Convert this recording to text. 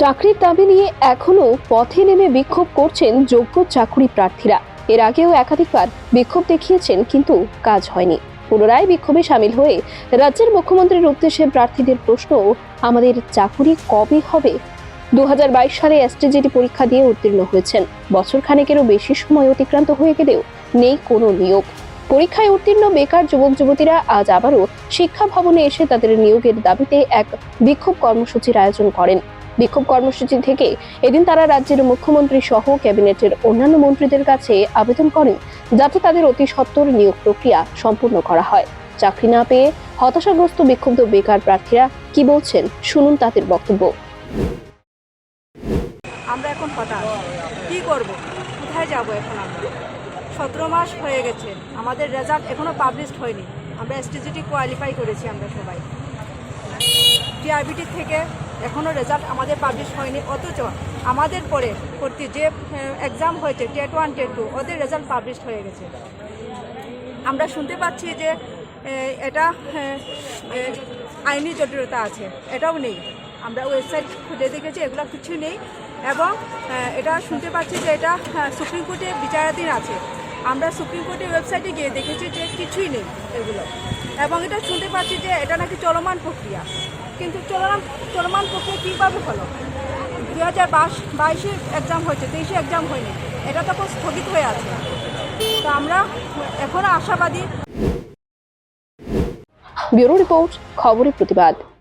চাকরির দাবি নিয়ে এখনও পথে নেমে বিক্ষোভ করছেন যোগ্য চাকরি প্রার্থীরা। এর আগেও একাধিকবার বিক্ষোভ দেখিয়েছেন, কিন্তু কাজ হয়নি। পুনরায় বিক্ষোভে সামিল হয়ে রাজ্যের মুখ্যমন্ত্রীর উদ্দেশ্যে প্রার্থীদের প্রশ্ন, আমাদের চাকুরি কবে হবে? দু হাজার বাইশ সালে এসটিজিটি পরীক্ষা দিয়ে উত্তীর্ণ হয়েছেন। বছর খানেকেরও বেশি সময় অতিক্রান্ত হয়ে গেলেও নেই কোনো নিয়োগ। পরীক্ষায় উত্তীর্ণ বেকার যুবক যুবতীরা আজ আবারও শিক্ষা ভবনে এসে তাদের নিয়োগের দাবিতে এক বিক্ষোভ কর্মসূচির আয়োজন করেন। বিক্ষোভ কর্মসূচি থেকে এদিন তারা রাজ্যের মুখ্যমন্ত্রী সহ ক্যাবিনেটের অন্যান্য মন্ত্রীদের কাছে আবেদন করেন যাতে তাদের অতি সত্বর নিয়োগ প্রক্রিয়া সম্পূর্ণ করা হয়। চাকরি না পেয়ে হতাশাগ্রস্ত বিক্ষুব্ধ বেকার প্রার্থীরা কি বলছেন শুনুন তাদের বক্তব্য। আমরা এখন হতাশ। কি করব? কোথায় যাব এখন আমরা? সতেরো মাস হয়ে গেছে। আমাদের রেজাল্ট এখনও পাবলিশড হয়নি। আমরা এসটিজিটি কোয়ালিফাই করেছি আমরা সবাই। টিআরবিটি থেকে এখনও রেজাল্ট আমাদের পাবলিশ হয়নি, অথচ আমাদের পরে ভর্তি যে এক্সাম হয়েছে টেট ওয়ান টেট টু ওদের রেজাল্ট পাবলিশ হয়ে গেছে। আমরা শুনতে পাচ্ছি যে এটা আইনি জটিলতা আছে, এটাও নেই। আমরা ওয়েবসাইট খুঁজে দেখেছি, এগুলো কিছু নেই। এবং এটা শুনতে পাচ্ছি যে এটা সুপ্রিম কোর্টে বিচারাধীন আছে। আমরা সুপ্রিম কোর্টের ওয়েবসাইটে গিয়ে দেখেছি যে কিছুই নেই এগুলো। এবং এটা শুনতে পাচ্ছি যে এটা নাকি চলমান প্রক্রিয়া। কিন্তু চলমান চলমান প্রক্রিয়া কীভাবে হলো? দু হাজার বাইশ, বাইশে এক্সাম হয়েছে, তেইশে এক্সাম হয়নি। এটা তখন স্থগিত হয়ে আছে। তো আমরা এখনও আশাবাদী। ব্যুরো রিপোর্ট, খবরের প্রতিবাদ।